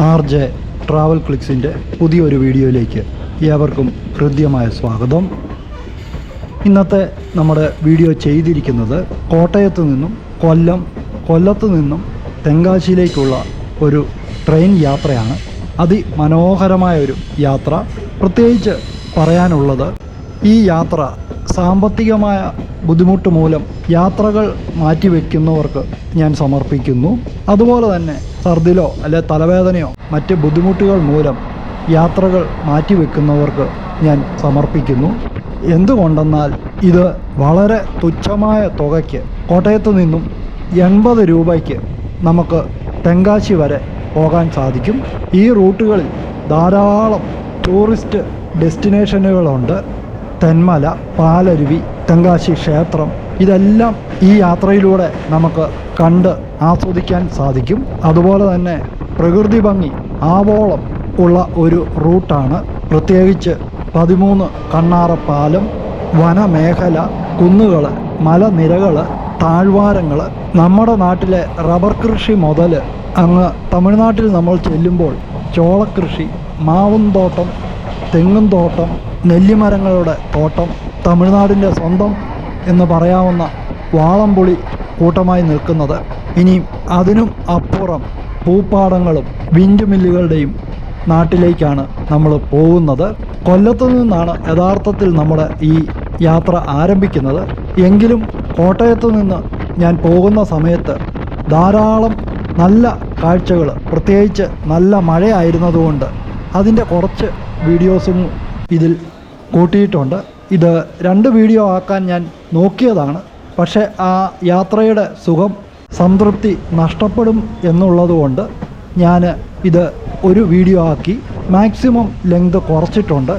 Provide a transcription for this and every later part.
R J travel ക്ലിക്സിന്റെ പുതിയൊരു വീഡിയോയിലേക്ക് ഏവർക്കും ഹൃദ്യമായ സ്വാഗതം. ഇന്നത്തെ നമ്മുടെ വീഡിയോ ചെയ്തിരിക്കുന്നത് കോട്ടയത്ത് നിന്നും കൊല്ലം കൊല്ലത്ത് നിന്നും തെങ്കാശിയിലേക്കുള്ള ഒരു ട്രെയിൻ യാത്രയാണ്. അതിമനോഹരമായ ഒരു യാത്ര. പ്രത്യേകിച്ച് പറയാനുള്ളത് ഈ യാത്ര സാമ്പത്തികമായ ബുദ്ധിമുട്ട് മൂലം യാത്രകൾ മാറ്റിവെക്കുന്നവർക്ക് ഞാൻ സമർപ്പിക്കുന്നു. അതുപോലെ തന്നെ ഛർദിലോ അല്ലെ തലവേദനയോ മറ്റ് ബുദ്ധിമുട്ടുകൾ മൂലം യാത്രകൾ മാറ്റിവെക്കുന്നവർക്ക് ഞാൻ സമർപ്പിക്കുന്നു. എന്തുകൊണ്ടെന്നാൽ ഇത് വളരെ തുച്ഛമായ തുകയ്ക്ക് കോട്ടയത്ത് നിന്നും എൺപത് രൂപയ്ക്ക് നമുക്ക് തെങ്കാശി വരെ പോകാൻ സാധിക്കും. ഈ റൂട്ടുകളിൽ ധാരാളം ടൂറിസ്റ്റ് ഡെസ്റ്റിനേഷനുകളുണ്ട്. തെന്മല പാലരുവി തെങ്കാശി ക്ഷേത്രം ഇതെല്ലാം ഈ യാത്രയിലൂടെ നമുക്ക് കണ്ട് ആസ്വദിക്കാൻ സാധിക്കും. അതുപോലെ തന്നെ പ്രകൃതി ഭംഗി ആവോളം ഉള്ള ഒരു റൂട്ടാണ്. പ്രത്യേകിച്ച് പതിമൂന്ന് കണ്ണാറപ്പാലം വനമേഖല കുന്നുകൾ മലനിരകൾ താഴ്വാരങ്ങൾ നമ്മുടെ നാട്ടിലെ റബ്ബർ കൃഷി മുതൽ അങ്ങ് തമിഴ്നാട്ടിൽ നമ്മൾ ചെല്ലുമ്പോൾ ചോളക്കൃഷി മാവും തോട്ടം തെങ്ങും തോട്ടം നെല്ലിമരങ്ങളുടെ തോട്ടം തമിഴ്നാടിന്റെ സ്വന്തം എന്ന് പറയാവുന്ന വാളംപുളി കൂട്ടമായി നിൽക്കുന്നത്. ഇനിയും അതിനും അപ്പുറം പൂപ്പാടങ്ങളും വിൻഡ് മില്ലുകളുടെയും നാട്ടിലേക്കാണ് നമ്മൾ പോകുന്നത്. കൊല്ലത്തു നിന്നാണ് യഥാർത്ഥത്തിൽ നമ്മുടെ ഈ യാത്ര ആരംഭിക്കുന്നത്. എങ്കിലും കോട്ടയത്തു നിന്ന് ഞാൻ പോകുന്ന സമയത്ത് ധാരാളം നല്ല കാഴ്ചകൾ പ്രത്യേകിച്ച് നല്ല മഴയായിരുന്നതുകൊണ്ട് അതിന്റെ കുറച്ച് വീഡിയോസും ഇതിൽ കൂട്ടിയിട്ടുണ്ട്. ഇത് രണ്ട് വീഡിയോ ആക്കാൻ ഞാൻ നോക്കിയതാണ്. പക്ഷേ ആ യാത്രയുടെ സുഖം സംതൃപ്തി നഷ്ടപ്പെടും എന്നുള്ളതുകൊണ്ട് ഞാൻ ഇത് ഒരു വീഡിയോ ആക്കി മാക്സിമം ലെങ്ത് കുറച്ചിട്ടുണ്ട്.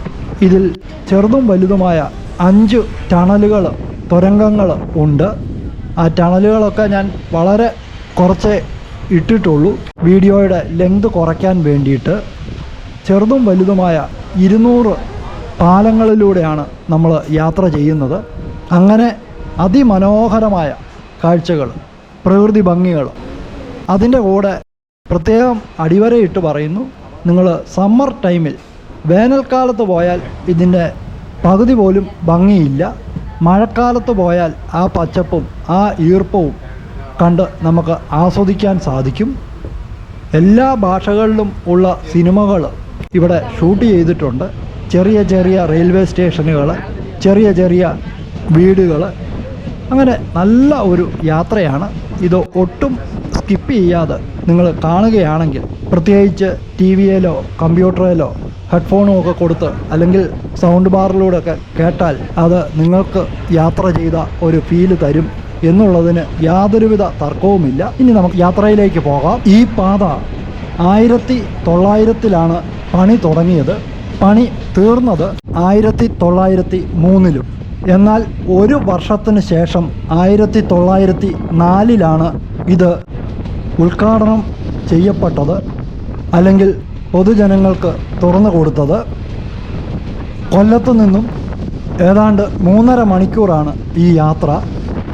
ഇതിൽ ചെറുതും വലുതുമായ അഞ്ച് ടണലുകൾ തുരങ്കങ്ങൾ ഉണ്ട്. ആ ടണലുകളൊക്കെ ഞാൻ വളരെ കുറച്ചേ ഇട്ടിട്ടുള്ളൂ. വീഡിയോയുടെ ലെങ്ത് കുറയ്ക്കാൻ വേണ്ടിയിട്ട്. ചെറുതും വലുതുമായ ഇരുന്നൂറ് പാലങ്ങളിലൂടെയാണ് നമ്മൾ യാത്ര ചെയ്യുന്നത്. അങ്ങനെ അതിമനോഹരമായ കാഴ്ചകൾ പ്രകൃതി ഭംഗികൾ അതിന്റെ കൂടെ പ്രത്യേകം അടിവരയിട്ട് പറയുന്നു. നിങ്ങൾ സമ്മർ ടൈമിൽ വേനൽക്കാലത്ത് പോയാൽ ഇതിന്റെ പകുതി പോലും ഭംഗിയില്ല. മഴക്കാലത്ത് പോയാൽ ആ പച്ചപ്പും ആ ഈർപ്പവും കണ്ട് നമുക്ക് ആസ്വദിക്കാൻ സാധിക്കും. എല്ലാ ഭാഷകളിലും ഉള്ള സിനിമകൾ ഇവിടെ ഷൂട്ട് ചെയ്തിട്ടുണ്ട്. ചെറിയ ചെറിയ റെയിൽവേ സ്റ്റേഷനുകൾ ചെറിയ ചെറിയ വീടുകൾ അങ്ങനെ നല്ല ഒരു യാത്രയാണ്. ഇത് ഒട്ടും സ്കിപ്പ് ചെയ്യാതെ നിങ്ങൾ കാണുകയാണെങ്കിൽ പ്രത്യേകിച്ച് ടി വിയിലോ കമ്പ്യൂട്ടറിലോ ഹെഡ്ഫോണും ഒക്കെ കൊടുത്ത് അല്ലെങ്കിൽ സൗണ്ട് ബാറിലൂടെ ഒക്കെ കേട്ടാൽ അത് നിങ്ങൾക്ക് യാത്ര ചെയ്ത ഒരു ഫീൽ തരും എന്നുള്ളതിന് യാതൊരുവിധ തർക്കവുമില്ല. ഇനി നമുക്ക് യാത്രയിലേക്ക് പോകാം. ഈ പാത ആയിരത്തി തൊള്ളായിരത്തിലാണ് പണി തുടങ്ങിയത്. പണി തീർന്നത് ആയിരത്തി തൊള്ളായിരത്തി മൂന്നിലും. എന്നാൽ ഒരു വർഷത്തിന് ശേഷം ആയിരത്തി തൊള്ളായിരത്തി നാലിലാണ് ഇത് ഉദ്ഘാടനം ചെയ്യപ്പെട്ടത് അല്ലെങ്കിൽ പൊതുജനങ്ങൾക്ക് തുറന്നു കൊടുത്തത്. കൊല്ലത്തു നിന്നും ഏതാണ്ട് മൂന്നര മണിക്കൂറാണ് ഈ യാത്ര.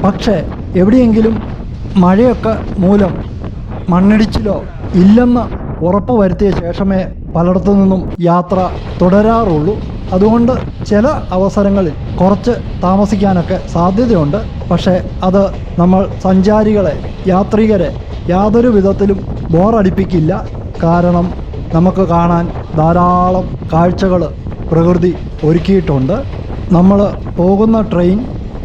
പക്ഷേ എവിടെയെങ്കിലും മഴയൊക്കെ മൂലം മണ്ണിടിച്ചിലോ ഇല്ലെന്ന് ഉറപ്പ് വരുത്തിയ ശേഷമേ പലയിടത്തു നിന്നും യാത്ര തുടരാറുള്ളൂ. അതുകൊണ്ട് ചില അവസരങ്ങളിൽ കുറച്ച് താമസിക്കാനൊക്കെ സാധ്യതയുണ്ട്. പക്ഷേ അത് നമ്മൾ സഞ്ചാരികളെ യാത്രികരെ യാതൊരു വിധത്തിലും ബോറടിപ്പിക്കില്ല. കാരണം നമുക്ക് കാണാൻ ധാരാളം കാഴ്ചകൾ പ്രകൃതി ഒരുക്കിയിട്ടുണ്ട്. നമ്മൾ പോകുന്ന ട്രെയിൻ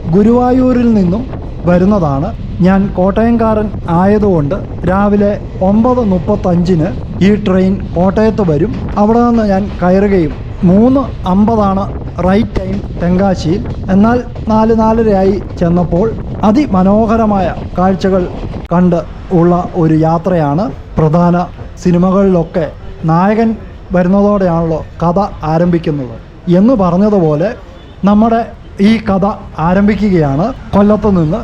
ഗുരുവായൂരിൽ നിന്നും വരുന്നതാണ്. ഞാൻ കോട്ടയംകാരൻ ആയതുകൊണ്ട് രാവിലെ ഒമ്പത് മുപ്പത്തഞ്ചിന് ഈ ട്രെയിൻ കോട്ടയത്ത് വരും. അവിടെ നിന്ന് ഞാൻ കയറുകയും മൂന്ന് അമ്പതാണ് റൈറ്റ് ടൈം തെങ്കാശിയിൽ. എന്നാൽ നാല് നാലരയായി ചെന്നപ്പോൾ അതിമനോഹരമായ കാഴ്ചകൾ കണ്ട് ഉള്ള ഒരു യാത്രയാണ് പ്രധാന സിനിമകളിലൊക്കെ നായകൻ വരുന്നതോടെയാണല്ലോ കഥ ആരംഭിക്കുന്നത്. എന്ന് പറഞ്ഞതുപോലെ നമ്മുടെ ഈ കഥ ആരംഭിക്കുകയാണ്. കൊല്ലത്ത് നിന്ന്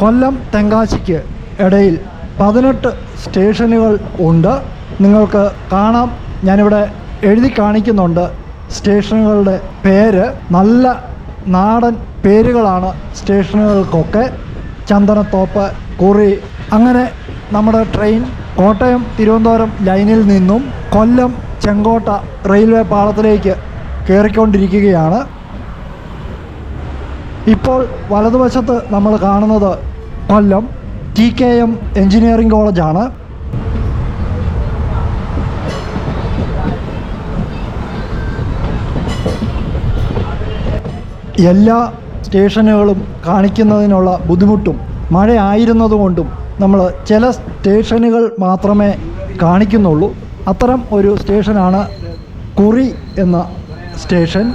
കൊല്ലം തെങ്കാശിക്ക് ഇടയിൽ പതിനെട്ട് സ്റ്റേഷനുകൾ ഉണ്ട്. നിങ്ങൾക്ക് കാണാം. ഞാനിവിടെ എഴുതി കാണിക്കുന്നുണ്ട് സ്റ്റേഷനുകളുടെ പേര്. നല്ല നാടൻ പേരുകളാണ് സ്റ്റേഷനുകൾക്കൊക്കെ. ചന്ദനത്തോപ്പ് കുറി അങ്ങനെ നമ്മുടെ ട്രെയിൻ കോട്ടയം തിരുവനന്തപുരം ലൈനിൽ നിന്നും കൊല്ലം ചെങ്കോട്ട റെയിൽവേ പാളത്തിലേക്ക് കയറിക്കൊണ്ടിരിക്കുകയാണ് ഇപ്പോൾ വലതുവശത്ത് നമ്മൾ കാണുന്നത് Kollam T K M engineering കോളേജാണ്. എല്ലാ സ്റ്റേഷനുകളും കാണിക്കുന്നതിനുള്ള ബുദ്ധിമുട്ടും മഴയായിരുന്നതുകൊണ്ടും നമ്മൾ ചില സ്റ്റേഷനുകൾ മാത്രമേ കാണിക്കുന്നുള്ളൂ. അത്തരം ഒരു സ്റ്റേഷനാണ് കുറി എന്ന സ്റ്റേഷൻ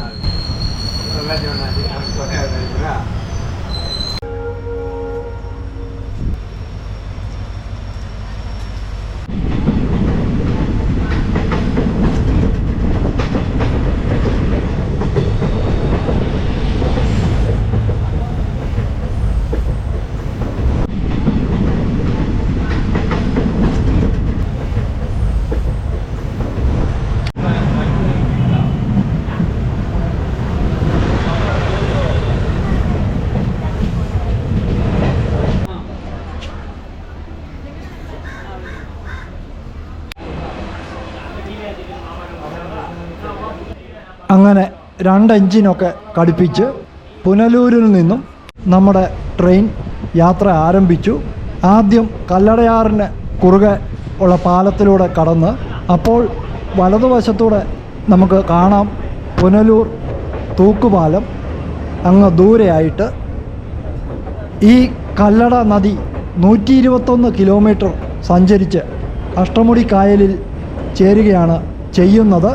അങ്ങനെ രണ്ട് എഞ്ചിനൊക്കെ ഘടിപ്പിച്ച് പുനലൂരിൽ നിന്നും നമ്മുടെ ട്രെയിൻ യാത്ര ആരംഭിച്ചു. ആദ്യം കല്ലടയാറിന് കുറുകെ ഉള്ള പാലത്തിലൂടെ കടന്ന് അപ്പോൾ വലതുവശത്തൂടെ നമുക്ക് കാണാം പുനലൂർ തൂക്കുപാലം. അങ്ങ് ദൂരെയായിട്ട് ഈ കല്ലട നദി നൂറ്റി ഇരുപത്തൊന്ന് കിലോമീറ്റർ സഞ്ചരിച്ച് അഷ്ടമുടി കായലിൽ ചേരുകയാണ് ചെയ്യുന്നത്.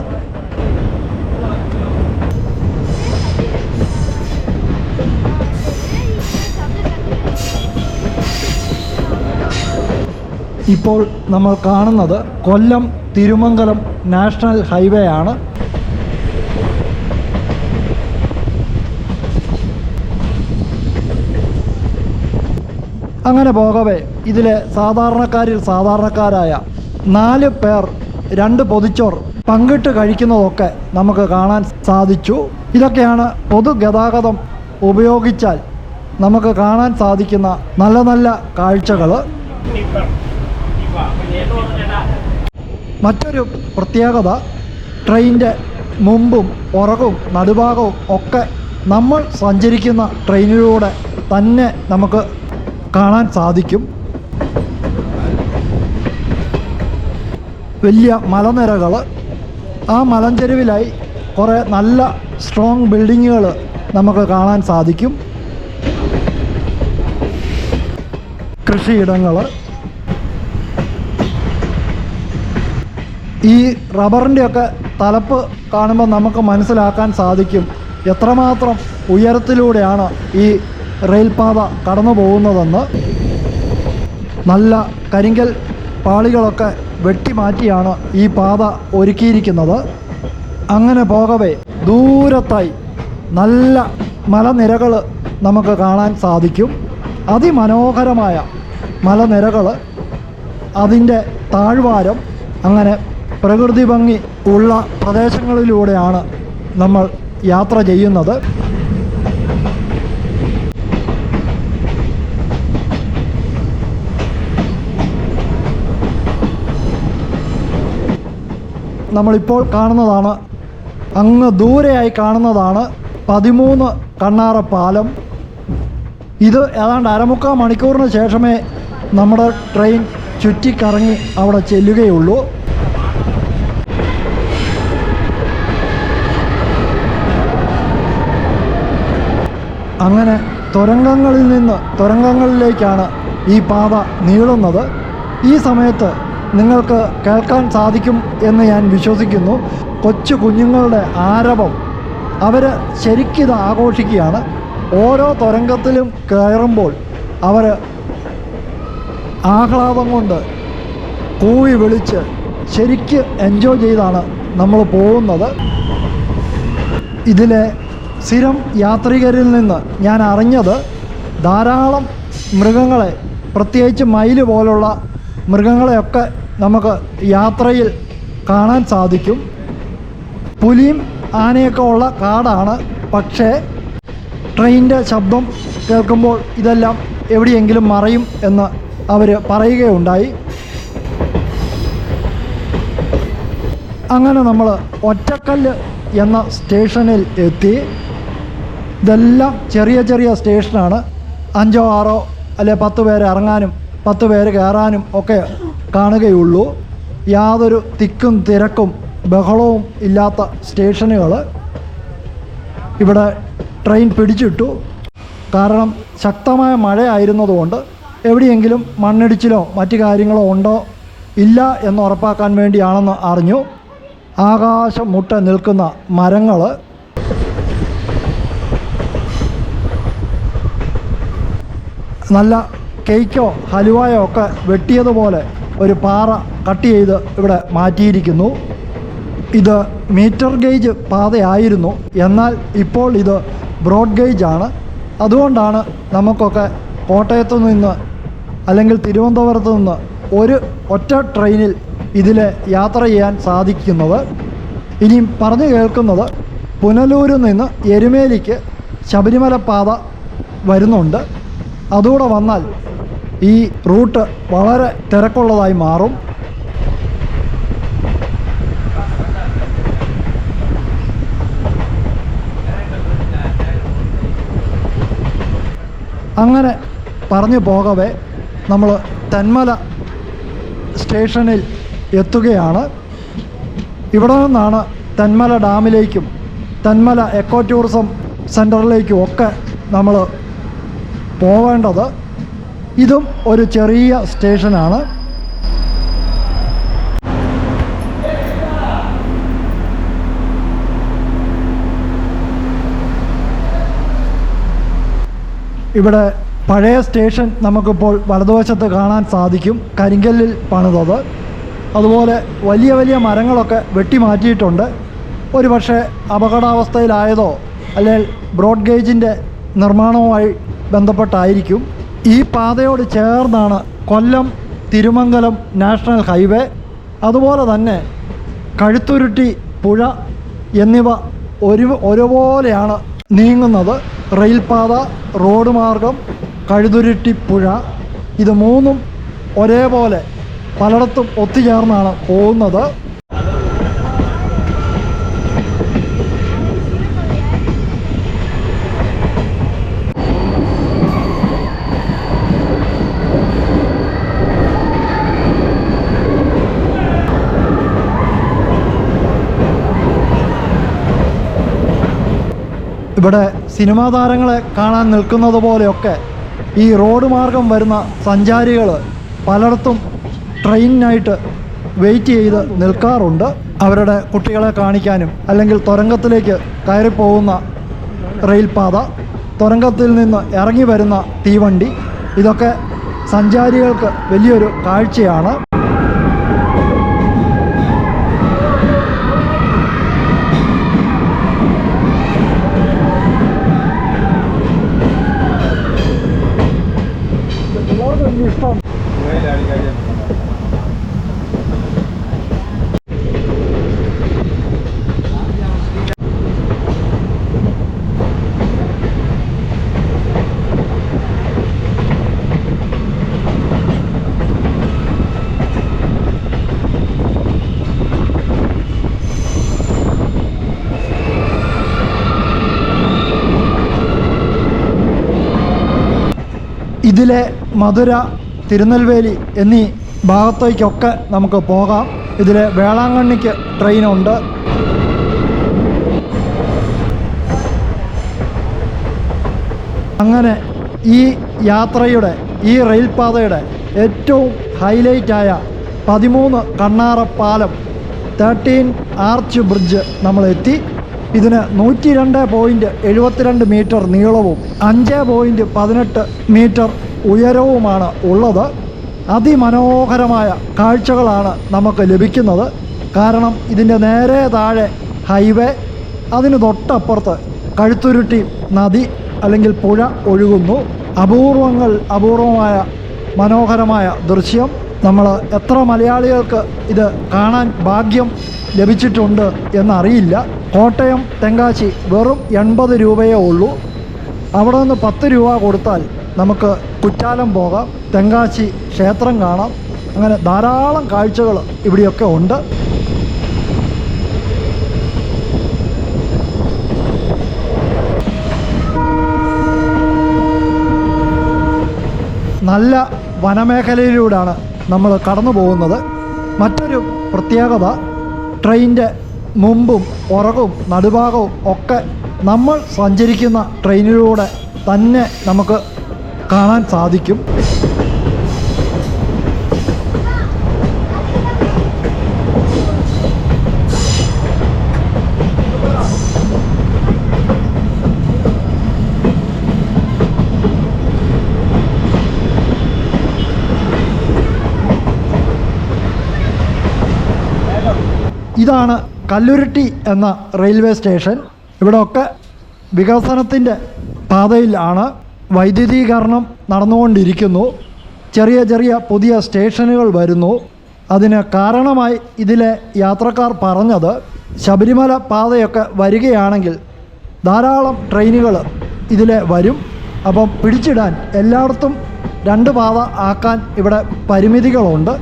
ഇപ്പോൾ നമ്മൾ കാണുന്നത് കൊല്ലം തിരുമംഗലം നാഷണൽ ഹൈവേ ആണ്. അങ്ങനെ പോകവേ ഇതിലെ സാധാരണക്കാരിൽ സാധാരണക്കാരായ നാല് പേർ രണ്ട് പൊതിച്ചോർ പങ്കിട്ട് കഴിക്കുന്നതൊക്കെ നമുക്ക് കാണാൻ സാധിച്ചു. ഇതൊക്കെയാണ് പൊതുഗതാഗതം ഉപയോഗിച്ചാൽ നമുക്ക് കാണാൻ സാധിക്കുന്ന നല്ല നല്ല കാഴ്ചകൾ മറ്റൊരു പ്രത്യേകത ട്രെയിനിന്റെ മുമ്പും പുറകും നടുഭാഗവും ഒക്കെ നമ്മൾ സഞ്ചരിക്കുന്ന ട്രെയിനിലൂടെ തന്നെ നമുക്ക് കാണാൻ സാധിക്കും. വലിയ മലനിരകൾ ആ മലഞ്ചെരുവിലായി കുറേ നല്ല സ്ട്രോങ് ബിൽഡിങ്ങുകൾ നമുക്ക് കാണാൻ സാധിക്കും. കൃഷിയിടങ്ങൾ ഈ റബ്ബറിന്റെയൊക്കെ തലപ്പ് കാണുമ്പോൾ നമുക്ക് മനസ്സിലാക്കാൻ സാധിക്കും. എത്രമാത്രം ഉയരത്തിലൂടെയാണ് ഈ റെയിൽപാത കടന്നു പോകുന്നതെന്ന്. നല്ല കരിങ്കൽ പാളികളൊക്കെ വെട്ടിമാറ്റിയാണ് ഈ പാത ഒരുക്കിയിരിക്കുന്നത്. അങ്ങനെ പോകവേ ദൂരത്തായി നല്ല മലനിരകൾ നമുക്ക് കാണാൻ സാധിക്കും. അതിമനോഹരമായ മലനിരകൾ അതിന്റെ താഴ്വാരം അങ്ങനെ പ്രകൃതി ഭംഗി ഉള്ള പ്രദേശങ്ങളിലൂടെയാണ് നമ്മൾ യാത്ര ചെയ്യുന്നത്. നമ്മളിപ്പോൾ കാണുന്നതാണ് അങ്ങ് ദൂരെയായി കാണുന്നതാണ് പതിമൂന്ന് കണ്ണാറ പാലം ഇത് ഏതാണ്ട് അരമുക്കാൽ മണിക്കൂറിന് ശേഷമേ നമ്മുടെ ട്രെയിൻ ചുറ്റിക്കറങ്ങി അവിടെ ചെല്ലുകയുള്ളൂ. അങ്ങനെ തുരങ്കങ്ങളിൽ നിന്ന് തുരങ്കങ്ങളിലേക്കാണ് ഈ പാത നീളുന്നത്. ഈ സമയത്ത് നിങ്ങൾക്ക് കേൾക്കാൻ സാധിക്കും എന്ന് ഞാൻ വിശ്വസിക്കുന്നു. കൊച്ചു കുഞ്ഞുങ്ങളുടെ ആരവം അവർ ശരിക്കിത് ആഘോഷിക്കുകയാണ്. ഓരോ തുരങ്കത്തിലും കയറുമ്പോൾ അവർ ആഹ്ലാദം കൊണ്ട് കൂവി വിളിച്ച് ശരിക്ക് എൻജോയ് ചെയ്താണ് നമ്മൾ പോകുന്നത്. ഇതിലെ സ്ഥിരം യാത്രികരിൽ നിന്ന് ഞാൻ അറിഞ്ഞത് ധാരാളം മൃഗങ്ങളെ പ്രത്യേകിച്ച് മയിൽ പോലുള്ള മൃഗങ്ങളെയൊക്കെ നമുക്ക് യാത്രയിൽ കാണാൻ സാധിക്കും. പുലിയും ആനയൊക്കെ ഉള്ള കാടാണ്. പക്ഷേ ട്രെയിനിന്റെ ശബ്ദം കേൾക്കുമ്പോൾ ഇതെല്ലാം എവിടെയെങ്കിലും മറയും എന്ന് അവർ പറയുകയുണ്ടായി. അങ്ങനെ നമ്മൾ ഒറ്റക്കല്ല് എന്ന സ്റ്റേഷനിൽ എത്തി. ഇതെല്ലാം ചെറിയ ചെറിയ സ്റ്റേഷനാണ്. അഞ്ചോ ആറോ അല്ലെ പത്ത് പേര് ഇറങ്ങാനും പത്ത് പേര് കയറാനും ഒക്കെ കാണുകയുള്ളൂ. യാതൊരു തിക്കും തിരക്കും ബഹളവും ഇല്ലാത്ത സ്റ്റേഷനുകൾ ഇവിടെ ട്രെയിൻ പിടിച്ചിട്ടു. കാരണം ശക്തമായ മഴയായിരുന്നതുകൊണ്ട് എവിടെയെങ്കിലും മണ്ണിടിച്ചിലോ മറ്റു കാര്യങ്ങളോ ഉണ്ടോ ഇല്ല എന്ന് ഉറപ്പാക്കാൻ വേണ്ടിയാണെന്ന് അറിഞ്ഞു. ആകാശം മുട്ട നിൽക്കുന്ന മരങ്ങൾ നല്ല കേക്കോ ഹലുവായോ ഒക്കെ വെട്ടിയതുപോലെ ഒരു പാറ കട്ട് ചെയ്ത് ഇവിടെ മാറ്റിയിരിക്കുന്നു. ഇത് മീറ്റർ ഗേജ് പാതയായിരുന്നു. എന്നാൽ ഇപ്പോൾ ഇത് ബ്രോഡ് ഗേജ് ആണ് അതുകൊണ്ടാണ് നമുക്കൊക്കെ കോട്ടയത്തു നിന്ന് അല്ലെങ്കിൽ തിരുവനന്തപുരത്ത് നിന്ന് ഒരു ഒറ്റ ട്രെയിനിൽ ഇതിൽ യാത്ര ചെയ്യാൻ സാധിക്കുന്നത്. ഇനിയും പറഞ്ഞു കേൾക്കുന്നത് പുനലൂരിൽ നിന്ന് എരുമേലിക്ക് ശബരിമല പാത വരുന്നുണ്ട്. അതുകൂടെ വന്നാൽ ഈ റൂട്ട് വളരെ തിരക്കുള്ളതായി മാറും. അങ്ങനെ പറഞ്ഞു പോകവേ നമ്മൾ തെന്മല സ്റ്റേഷനിൽ എത്തുകയാണ്. ഇവിടെ നിന്നാണ് തെന്മല ഡാമിലേക്കും തെന്മല എക്കോ ടൂറിസം സെന്ററിലേക്കും ഒക്കെ നമ്മൾ പോവേണ്ടത് ഇതും ഒരു ചെറിയ സ്റ്റേഷനാണ്. ഇവിടെ പഴയ സ്റ്റേഷൻ നമുക്കിപ്പോൾ വലതുവശത്ത് കാണാൻ സാധിക്കും. കരിങ്കല്ലിൽ പണിതത്. അതുപോലെ വലിയ വലിയ മരങ്ങളൊക്കെ വെട്ടിമാറ്റിയിട്ടുണ്ട്. ഒരുപക്ഷെ ഒരു പക്ഷേ അപകടാവസ്ഥയിലായതോ അല്ലെങ്കിൽ ബ്രോഡ് ഗേജിന്റെ നിർമ്മാണവുമായി ബന്ധപ്പെട്ടായിരിക്കും. ഈ പാതയോട് ചേർന്നാണ് കൊല്ലം തിരുമംഗലം നാഷണൽ ഹൈവേ അതുപോലെ തന്നെ കഴുത്തുരുട്ടി പുഴ എന്നിവ ഒരു ഒരുപോലെയാണ് നീങ്ങുന്നത്. റെയിൽപാത റോഡ് മാർഗം കഴുതുരുട്ടി പുഴ ഇത് മൂന്നും ഒരേപോലെ പലയിടത്തും ഒത്തുചേർന്നാണ് പോകുന്നത്. ഇവിടെ സിനിമാ താരങ്ങളെ കാണാൻ നിൽക്കുന്നത് പോലെയൊക്കെ ഈ റോഡ് മാർഗം വരുന്ന സഞ്ചാരികൾ പലയിടത്തും ട്രെയിനിനായിട്ട് വെയിറ്റ് ചെയ്ത് നിൽക്കാറുണ്ട്. അവരുടെ കുട്ടികളെ കാണിക്കാനും അല്ലെങ്കിൽ തുരങ്കത്തിലേക്ക് കയറിപ്പോകുന്ന റെയിൽപാത തുരങ്കത്തിൽ നിന്ന് ഇറങ്ങി വരുന്ന തീവണ്ടി ഇതൊക്കെ സഞ്ചാരികൾക്ക് വലിയൊരു കാഴ്ചയാണ്. ഇതിലെ മധുര തിരുനെൽവേലി എന്നീ ഭാഗത്തേക്കൊക്കെ നമുക്ക് പോകാം. ഇതിലെ വേളാങ്കണ്ണിക്ക് ട്രെയിനുണ്ട് അങ്ങനെ ഈ യാത്രയുടെ ഈ റെയിൽപാതയുടെ ഏറ്റവും ഹൈലൈറ്റായ പതിമൂന്ന് കണ്ണാറ പാലം തേർട്ടീൻ ആർച്ച് ബ്രിഡ്ജ് നമ്മൾ എത്തി ഇതിന് നൂറ്റി രണ്ട് പോയിന്റ് എഴുപത്തിരണ്ട് മീറ്റർ നീളവും അഞ്ച് പോയിന്റ് പതിനെട്ട് മീറ്റർ ഉയരവുമാണ് ഉള്ളത്. അതിമനോഹരമായ കാഴ്ചകളാണ് നമുക്ക് ലഭിക്കുന്നത്. കാരണം ഇതിന്റെ നേരെ താഴെ ഹൈവേ അതിന് തൊട്ടപ്പുറത്ത് കഴുത്തുരുട്ടി നദി അല്ലെങ്കിൽ പുഴ ഒഴുകുന്നു. അപൂർവങ്ങൾ അപൂർവമായ മനോഹരമായ ദൃശ്യം. നമ്മൾ എത്ര മലയാളികൾക്ക് ഇത് കാണാൻ ഭാഗ്യം ലഭിച്ചിട്ടുണ്ട് എന്നറിയില്ല. കോട്ടയം തെങ്കാശി വെറും എൺപത് രൂപയേ ഉള്ളൂ. അവിടെ നിന്ന് പത്ത് രൂപ കൊടുത്താൽ നമുക്ക് കുറ്റാലം പോകാം. തെങ്കാശി ക്ഷേത്രം കാണാം. അങ്ങനെ ധാരാളം കാഴ്ചകൾ ഇവിടെയൊക്കെ ഉണ്ട്. നല്ല വനമേഖലയിലൂടെയാണ് നമ്മൾ കടന്നു പോകുന്നത് മറ്റൊരു പ്രത്യേകത ട്രെയിനിന്റെ മുമ്പും പുറകും നടുഭാഗവും ഒക്കെ നമ്മൾ സഞ്ചരിക്കുന്ന ട്രെയിനിലൂടെ തന്നെ നമുക്ക് കാണാൻ സാധിക്കും. ഇതാണ് കല്ലുരുട്ടി എന്ന റെയിൽവേ സ്റ്റേഷൻ. ഇവിടെയൊക്കെ വികസനത്തിന്റെ പാതയിലാണ് വൈദ്യുതീകരണം നടന്നുകൊണ്ടിരിക്കുന്നു. ചെറിയ ചെറിയ പുതിയ സ്റ്റേഷനുകൾ വരുന്നു. അതിന് കാരണമായി ഇതിലെ യാത്രക്കാർ പറഞ്ഞത് ശബരിമല പാതയൊക്കെ വരികയാണെങ്കിൽ ധാരാളം ട്രെയിനുകൾ ഇതിലെ വരും. അപ്പം പിടിച്ചിടാൻ എല്ലായിടത്തും രണ്ട് പാത ആക്കാൻ ഇവിടെ പരിമിതികളുണ്ട്.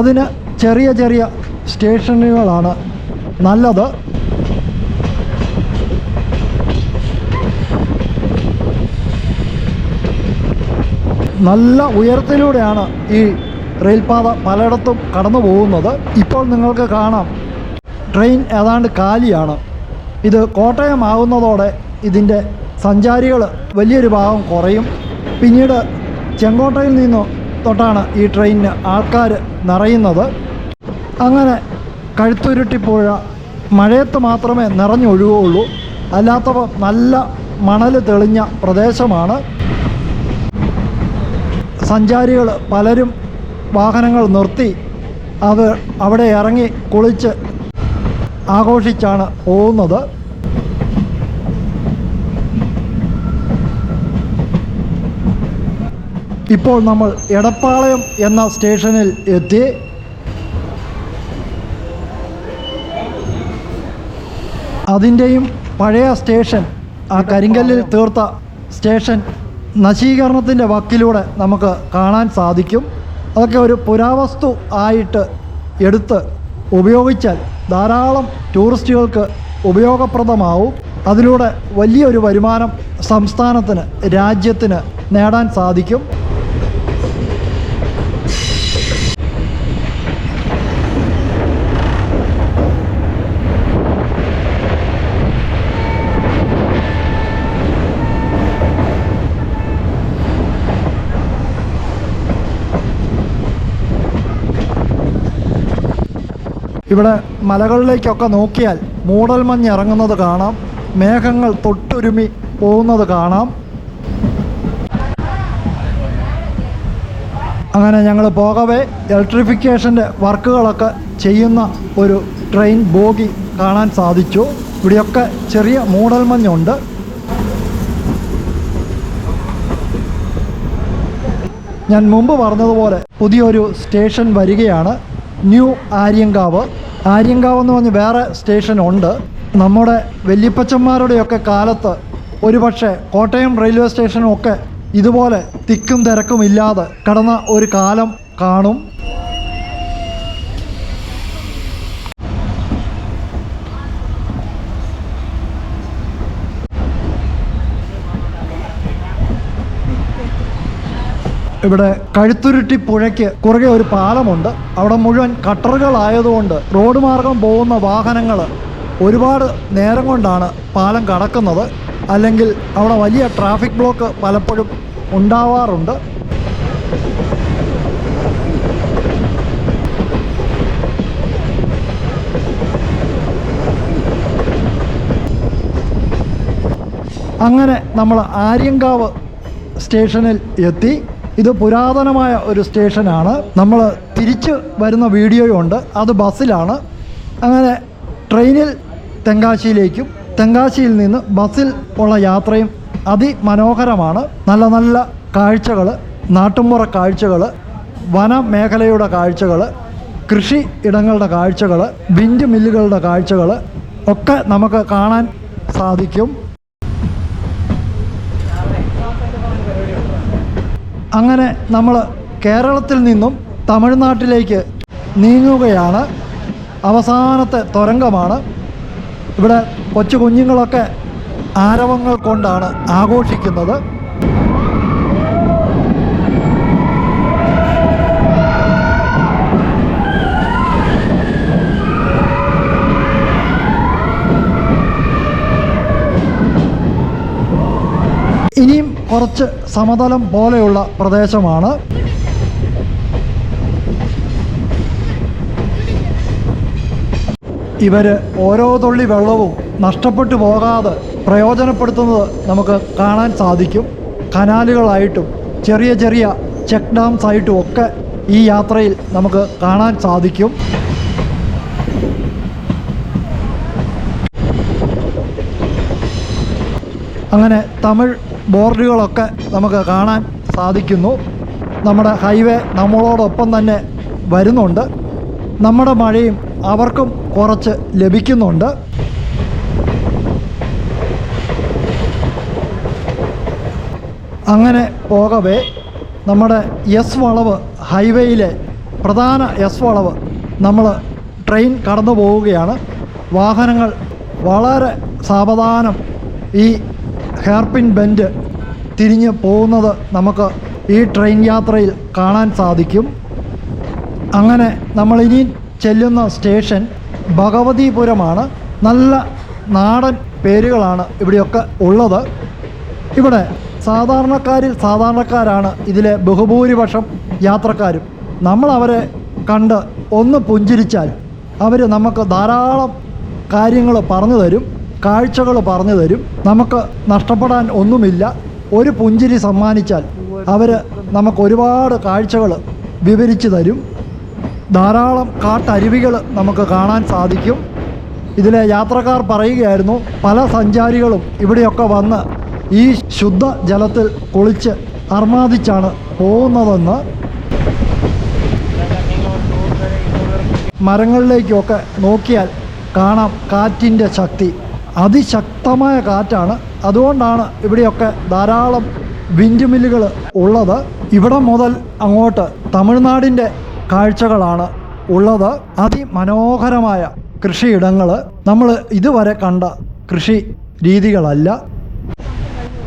അതിന് ചെറിയ ചെറിയ സ്റ്റേഷനുകളാണ്. നല്ലത്. നല്ല ഉയരത്തിലൂടെയാണ് ഈ റെയിൽപാത പലയിടത്തും കടന്നു പോകുന്നത്. ഇപ്പോൾ നിങ്ങൾക്ക് കാണാം. ട്രെയിൻ ഏതാണ്ട് കാലിയാണ്. ഇത് കോട്ടയമാകുന്നതോടെ ഇതിന്റെ സഞ്ചാരികൾ വലിയൊരു ഭാഗം കുറയും. പിന്നീട് ചെങ്കോട്ടയിൽ നിന്ന് തൊട്ടാണ് ഈ ട്രെയിനിന് ആൾക്കാർ നിറയുന്നത്. അങ്ങനെ കഴുത്തുരുട്ടിപ്പുഴ മഴയത്ത് മാത്രമേ നിറഞ്ഞൊഴുകുള്ളൂ അല്ലാത്തവ നല്ല മണൽ തെളിഞ്ഞ പ്രദേശമാണ്. സഞ്ചാരികൾ പലരും വാഹനങ്ങൾ നിർത്തി. അത് അവിടെ ഇറങ്ങി കുളിച്ച് ആഘോഷിച്ചാണ് പോകുന്നത്. ഇപ്പോൾ നമ്മൾ എടപ്പാളയം എന്ന സ്റ്റേഷനിൽ എത്തി. അതിന്റെയും പഴയ സ്റ്റേഷൻ ആ കരിങ്കല്ലിൽ തീർത്ത സ്റ്റേഷൻ നശീകരണത്തിന്റെ വക്കിലൂടെ നമുക്ക് കാണാൻ സാധിക്കും. അതൊക്കെ ഒരു പുരാവസ്തു ആയിട്ട് എടുത്ത് ഉപയോഗിച്ചാൽ ധാരാളം ടൂറിസ്റ്റുകൾക്ക് ഉപയോഗപ്രദമാവും. അതിലൂടെ വലിയൊരു വരുമാനം സംസ്ഥാനത്തിന് രാജ്യത്തിന് നേടാൻ സാധിക്കും. ഇവിടെ മലകളിലേക്കൊക്കെ നോക്കിയാൽ മൂടൽമഞ്ഞ് ഇറങ്ങുന്നത് കാണാം. മേഘങ്ങൾ തൊട്ടുരുമി പോകുന്നത് കാണാം. അങ്ങനെ ഞങ്ങൾ പോകവേ ഇലക്ട്രിഫിക്കേഷന്റെ വർക്കുകളൊക്കെ ചെയ്യുന്ന ഒരു ട്രെയിൻ ബോഗി കാണാൻ സാധിച്ചു. ഇവിടെയൊക്കെ ചെറിയ മൂടൽമഞ്ഞുണ്ട് ഞാൻ മുമ്പ് പറഞ്ഞതുപോലെ പുതിയൊരു സ്റ്റേഷൻ വരികയാണ്. ന്യൂ ആര്യങ്കാവ്. ആര്യങ്കാവ് എന്ന് പറഞ്ഞ് വേറെ സ്റ്റേഷൻ ഉണ്ട്. നമ്മുടെ വല്യപ്പച്ചന്മാരുടെയൊക്കെ കാലത്ത് ഒരുപക്ഷെ കോട്ടയം റെയിൽവേ സ്റ്റേഷനും ഒക്കെ ഇതുപോലെ തിക്കും തിരക്കും ഇല്ലാതെ കടന്ന ഒരു കാലം കാണും. ഇവിടെ കഴുത്തുരുട്ടി പുഴയ്ക്ക് കുറുകെ ഒരു പാലമുണ്ട്. അവിടെ മുഴുവൻ കട്ടറുകളായതുകൊണ്ട് റോഡ് മാർഗം പോകുന്ന വാഹനങ്ങൾ ഒരുപാട് നേരം കൊണ്ടാണ് പാലം കടക്കുന്നത്. അല്ലെങ്കിൽ അവിടെ വലിയ ട്രാഫിക് ബ്ലോക്ക് പലപ്പോഴും ഉണ്ടാവാറുണ്ട്. അങ്ങനെ നമ്മൾ ആര്യങ്കാവ് സ്റ്റേഷനിൽ എത്തി. ഇത് പുരാതനമായ ഒരു സ്റ്റേഷനാണ്. നമ്മൾ തിരിച്ച് വരുന്ന വീഡിയോയുണ്ട്. അത് ബസ്സിലാണ്. അങ്ങനെ ട്രെയിനിൽ തെങ്കാശിയിലേക്കും തെങ്കാശിയിൽ നിന്ന് ബസ്സിൽ ഉള്ള യാത്രയും അതിമനോഹരമാണ്. നല്ല നല്ല കാഴ്ചകൾ നാട്ടുമ്പുറ കാഴ്ചകൾ വനമേഖലയുടെ കാഴ്ചകൾ കൃഷി ഇടങ്ങളുടെ കാഴ്ചകൾ വിൻഡ് മില്ലുകളുടെ കാഴ്ചകൾ ഒക്കെ നമുക്ക് കാണാൻ സാധിക്കും. അങ്ങനെ നമ്മൾ കേരളത്തിൽ നിന്നും തമിഴ്നാട്ടിലേക്ക് നീങ്ങുകയാണ്. അവസാനത്തെ തുരങ്കമാണ്. ഇവിടെ കൊച്ചു കുഞ്ഞുങ്ങളൊക്കെ ആരവങ്ങൾ കൊണ്ടാണ് ആഘോഷിക്കുന്നത്. ഇനിയും കുറച്ച് സമതലം പോലെയുള്ള പ്രദേശമാണ്. ഇവർ ഓരോ തുള്ളി വെള്ളവും നഷ്ടപ്പെട്ടു പോകാതെ പ്രയോജനപ്പെടുത്തുന്നത് നമുക്ക് കാണാൻ സാധിക്കും. കനാലുകളായിട്ടും ചെറിയ ചെറിയ ചെക്ക് ഡാംസ് ആയിട്ടും ഒക്കെ ഈ യാത്രയിൽ നമുക്ക് കാണാൻ സാധിക്കും. അങ്ങനെ തമിഴ് ബോർഡുകളൊക്കെ നമുക്ക് കാണാൻ സാധിക്കുന്നു. നമ്മുടെ ഹൈവേ നമ്മളോടൊപ്പം തന്നെ വരുന്നുണ്ട്. നമ്മുടെ മഴയും അവർക്കും കുറച്ച് ലഭിക്കുന്നുണ്ട്. അങ്ങനെ പോകവേ നമ്മുടെ എസ് വളവ് ഹൈവേയിലെ പ്രധാന എസ് വളവ് നമ്മൾ ട്രെയിൻ കടന്നു പോവുകയാണ് വാഹനങ്ങൾ വളരെ സാവധാനം ഈ ഹെയർപിൻ ബെൻഡ് തിരിഞ്ഞ് പോകുന്നത് നമുക്ക് ഈ ട്രെയിൻ യാത്രയിൽ കാണാൻ സാധിക്കും. അങ്ങനെ നമ്മളിനി ചെല്ലുന്ന സ്റ്റേഷൻ ഭഗവതിപുരമാണ്. നല്ല നാടൻ പേരുകളാണ് ഇവിടെയൊക്കെ ഉള്ളത്. ഇവിടെ സാധാരണക്കാരിൽ സാധാരണക്കാരാണ് ഇതിലെ ബഹുഭൂരിപക്ഷം യാത്രക്കാരും. നമ്മൾ അവരെ കണ്ട് ഒന്ന് പുഞ്ചിരിച്ചാൽ അവർ നമുക്ക് ധാരാളം കാര്യങ്ങൾ പറഞ്ഞു തരും. കാഴ്ചകൾ പറഞ്ഞു തരും. നമുക്ക് നഷ്ടപ്പെടാൻ ഒന്നുമില്ല. ഒരു പുഞ്ചിരി സമ്മാനിച്ചാൽ അവർ നമുക്ക് ഒരുപാട് കാഴ്ചകൾ വിവരിച്ചു തരും. ധാരാളം കാട്ടരുവികൾ നമുക്ക് കാണാൻ സാധിക്കും. ഇതിലെ യാത്രക്കാർ പറയുകയായിരുന്നു പല സഞ്ചാരികളും ഇവിടെയൊക്കെ വന്ന് ഈ ശുദ്ധ ജലത്തിൽ കുളിച്ച് അർമാദിച്ചാണ് പോകുന്നതെന്ന് മരങ്ങളിലേക്കൊക്കെ നോക്കിയാൽ കാണാം കാറ്റിന്റെ ശക്തി. അതിശക്തമായ കാറ്റാണ്. അതുകൊണ്ടാണ് ഇവിടെയൊക്കെ ധാരാളം വിൻഡ് മില്ലുകൾ ഉള്ളത്. ഇവിടെ മുതൽ അങ്ങോട്ട് തമിഴ്നാടിന്റെ കാഴ്ചകളാണ് ഉള്ളത്. അതിമനോഹരമായ കൃഷിയിടങ്ങൾ. നമ്മൾ ഇതുവരെ കണ്ട കൃഷി രീതികളല്ല.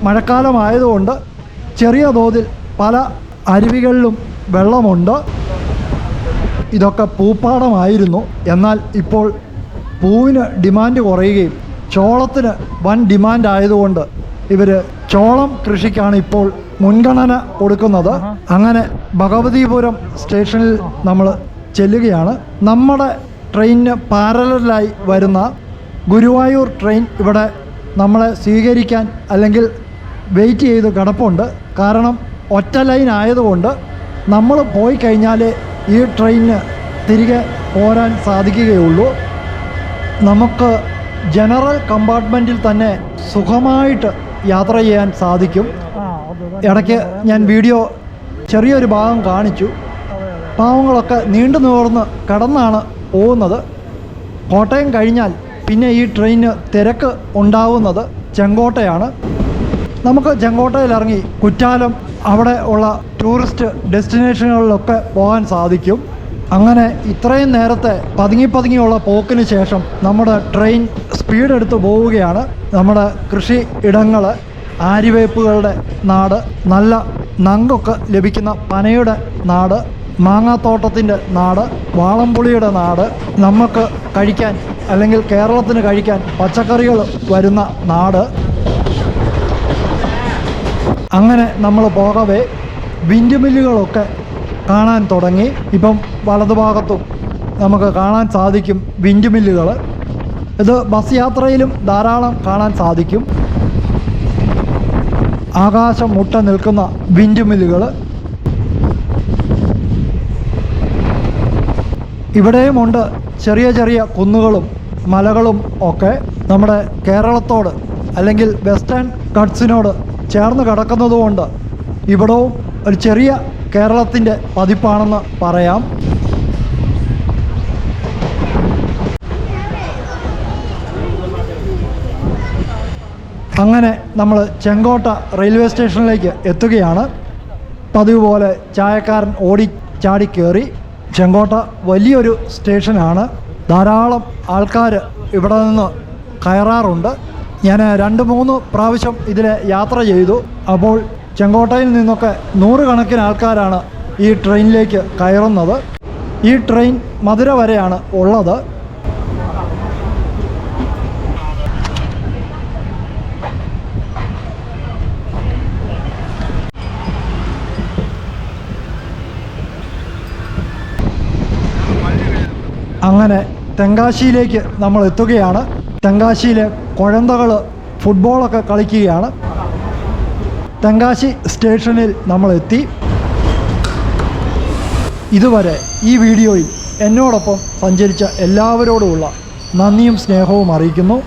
മഴക്കാലമായതുകൊണ്ട് ചെറിയ തോതിൽ പല അരുവികളിലും വെള്ളമുണ്ട്. ഇതൊക്കെ പൂപ്പാടമായിരുന്നു. എന്നാൽ ഇപ്പോൾ പൂവിന് ഡിമാൻഡ് കുറയുകയും ചോളത്തിന് വൻ ഡിമാൻഡ് ആയതുകൊണ്ട് ഇവർ ചോളം കൃഷിക്കാണ് ഇപ്പോൾ മുൻഗണന കൊടുക്കുന്നത്. അങ്ങനെ ഭഗവതിപുരം സ്റ്റേഷനിൽ നമ്മൾ ചെല്ലുകയാണ്. നമ്മുടെ ട്രെയിനിന് പാരലായി വരുന്ന ഗുരുവായൂർ ട്രെയിൻ ഇവിടെ നമ്മളെ സ്വീകരിക്കാൻ അല്ലെങ്കിൽ വെയിറ്റ് ചെയ്ത് കിടപ്പുണ്ട്. കാരണം ഒറ്റ ലൈൻ ആയതുകൊണ്ട് നമ്മൾ പോയി കഴിഞ്ഞാൽ ഈ ട്രെയിനിന് തിരികെ പോരാൻ സാധിക്കുകയുള്ളൂ. നമുക്ക് ജനറൽ കമ്പാർട്ട്മെന്റിൽ തന്നെ സുഖമായിട്ട് യാത്ര ചെയ്യാൻ സാധിക്കും. ഇടയ്ക്ക് ഞാൻ വീഡിയോ ചെറിയൊരു ഭാഗം കാണിച്ചു. പാവങ്ങളൊക്കെ നീണ്ടു നിവർന്ന് കടന്നാണ് പോകുന്നത്. കോട്ടയം കഴിഞ്ഞാൽ പിന്നെ ഈ ട്രെയിന് തിരക്ക് ഉണ്ടാവുന്നത് ചെങ്കോട്ടയാണ്. നമുക്ക് ചെങ്കോട്ടയിൽ ഇറങ്ങി കുറ്റാലം അവിടെ ഉള്ള ടൂറിസ്റ്റ് ഡെസ്റ്റിനേഷനുകളിലൊക്കെ പോകാൻ സാധിക്കും. അങ്ങനെ ഇത്രയും നേരത്തെ പതുങ്ങി പതുങ്ങിയുള്ള പോക്കിന് ശേഷം നമ്മുടെ ട്രെയിൻ സ്പീഡ് എടുത്ത് പോവുകയാണ്. നമ്മുടെ കൃഷി ഇടങ്ങൾ ആര്യവേപ്പുകളുടെ നാട് നല്ല നങ്കൊക്കെ ലഭിക്കുന്ന പനയുടെ നാട് മാങ്ങാത്തോട്ടത്തിന്റെ നാട് വാളംപുളിയുടെ നാട് നമുക്ക് കഴിക്കാൻ അല്ലെങ്കിൽ കേരളത്തിന് കഴിക്കാൻ പച്ചക്കറികൾ വരുന്ന നാട്. അങ്ങനെ നമ്മൾ പോകവേ വിൻഡ് മില്ലുകളൊക്കെ കാണാൻ തുടങ്ങി. ഇപ്പം വലതുഭാഗത്തും നമുക്ക് കാണാൻ സാധിക്കും വിൻഡ് മില്ലുകൾ ഇത് ബസ് യാത്രയിലും ധാരാളം കാണാൻ സാധിക്കും. ആകാശം മുട്ട നിൽക്കുന്ന വിൻഡ് മില്ലുകൾ ഇവിടെയുമുണ്ട് ചെറിയ ചെറിയ കുന്നുകളും മലകളും ഒക്കെ നമ്മുടെ കേരളത്തോട് അല്ലെങ്കിൽ വെസ്റ്റേൺ കട്ട്സിനോട് ചേർന്ന് കിടക്കുന്നതുകൊണ്ട് ഇവിടവും ഒരു ചെറിയ കേരളത്തിന്റെ പതിപ്പാണെന്ന് പറയാം. അങ്ങനെ നമ്മൾ ചെങ്കോട്ട റെയിൽവേ സ്റ്റേഷനിലേക്ക് എത്തുകയാണ്. പതിവ് പോലെ ചായക്കാരൻ ഓടി ചാടി കയറി ചെങ്കോട്ട വലിയൊരു സ്റ്റേഷനാണ്. ധാരാളം ആൾക്കാർ ഇവിടെ നിന്ന് കയറാറുണ്ട്. ഞാൻ രണ്ട് മൂന്ന് പ്രാവശ്യം ഇതിൽ യാത്ര ചെയ്തു. അപ്പോൾ ചെങ്കോട്ടയിൽ നിന്നൊക്കെ നൂറുകണക്കിന് ആൾക്കാരാണ് ഈ ട്രെയിനിലേക്ക് കയറുന്നത്. ഈ ട്രെയിൻ മധുര വരെയാണ് ഉള്ളത്. അങ്ങനെ തെങ്കാശിയിലേക്ക് നമ്മൾ എത്തുകയാണ്. തെങ്കാശിയിലെ കുഴന്തകൾ ഫുട്ബോളൊക്കെ കളിക്കുകയാണ്. തെങ്കാശി സ്റ്റേഷനിൽ നമ്മൾ എത്തി ഇതുവരെ ഈ വീഡിയോയിൽ എന്നോടൊപ്പം സഞ്ചരിച്ച എല്ലാവരോടുമുള്ള നന്ദിയും സ്നേഹവും അറിയിക്കുന്നു.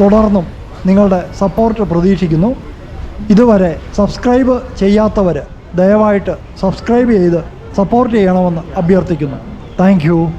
തുടർന്നും നിങ്ങളുടെ സപ്പോർട്ട് പ്രതീക്ഷിക്കുന്നു. ഇതുവരെ സബ്സ്ക്രൈബ് ചെയ്യാത്തവർ ദയവായിട്ട് സബ്സ്ക്രൈബ് ചെയ്ത് സപ്പോർട്ട് ചെയ്യണമെന്ന് അഭ്യർത്ഥിക്കുന്നു. താങ്ക്